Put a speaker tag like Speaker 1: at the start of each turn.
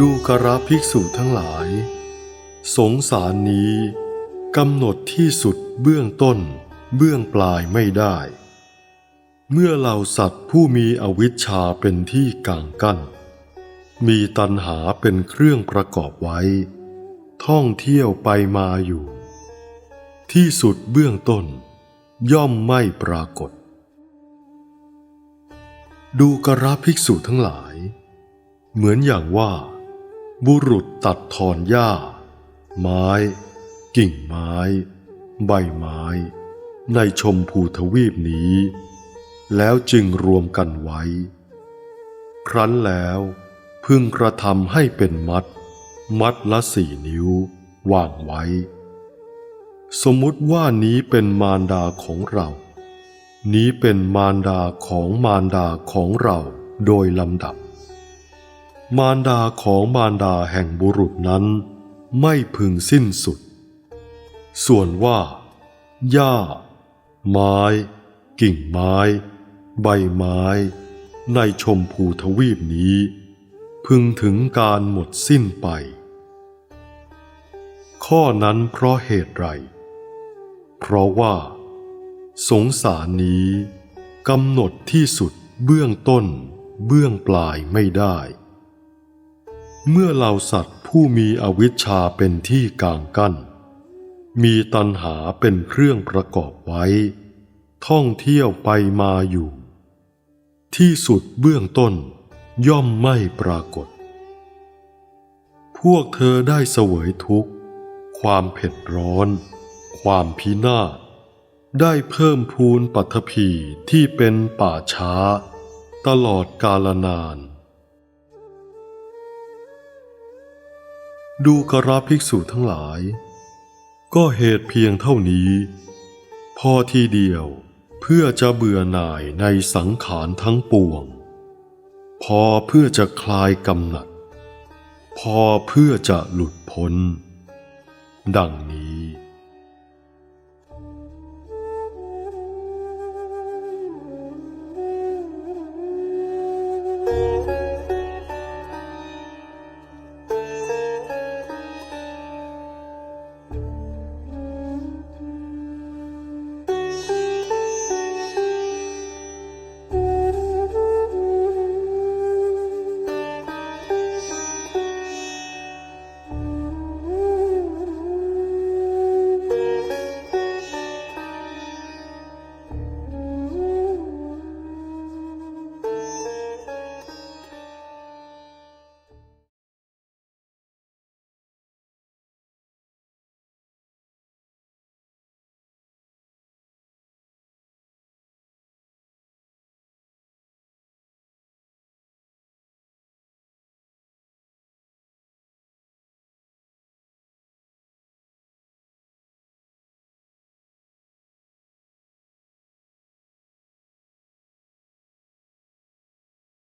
Speaker 1: ดูกระภิกษุทั้งหลาย สงสารนี้กำหนดที่สุดเบื้องต้น เบื้องปลายไม่ได้ เมื่อเหล่าสัตว์ผู้มีอวิชชาเป็นที่กางกั้น มีตัณหาเป็นเครื่องประกอบไว้ ท่องเที่ยวไปมาอยู่ ที่สุดเบื้องต้น ย่อมไม่ปรากฏ ดูกระภิกษุทั้งหลาย เหมือนอย่างว่า บุรุษตัดถอนหญ้า ไม้ กิ่งไม้ ใบไม้ ในชมพูทวีปนี้ แล้วจึงรวมกันไว้ ครั้นแล้วพึงกระทำให้เป็นมัด มัดละสี่นิ้ววางไว้ สมมุติว่านี้เป็นมารดาของเรา นี้เป็นมารดาของมารดาของเราโดยลำดับ มารดาของมารดาแห่งบุรุษนั้น ไม่พึงสิ้นสุด ส่วนว่า หญ้า ไม้ กิ่งไม้ ใบไม้ ในชมพูทวีปนี้ พึงถึงการหมดสิ้นไป ข้อนั้นเพราะเหตุไร เพราะว่า สงสารนี้กำหนดที่สุดเบื้องต้นเบื้องปลายไม่ได้ เมื่อเหล่าสัตว์ผู้มีอวิชชาเป็นที่กางกั้น มีตัณหาเป็นเครื่องประกอบไว้ ท่องเที่ยวไปมาอยู่ ที่สุดเบื้องต้นย่อมไม่ปรากฏ พวกเธอได้เสวยทุกข์ ความเผ็ดร้อน ความพินาศได้เพิ่มพูนปัทภีที่เป็นป่าช้า ตลอดกาลนาน ดูกราภิกษุทั้งหลาย ก็เหตุเพียงเท่านี้ พอทีเดียวเพื่อจะเบื่อหน่ายในสังขารทั้งปวง พอเพื่อจะคลายกำหนัด พอเพื่อจะหลุดพ้น ดังนี้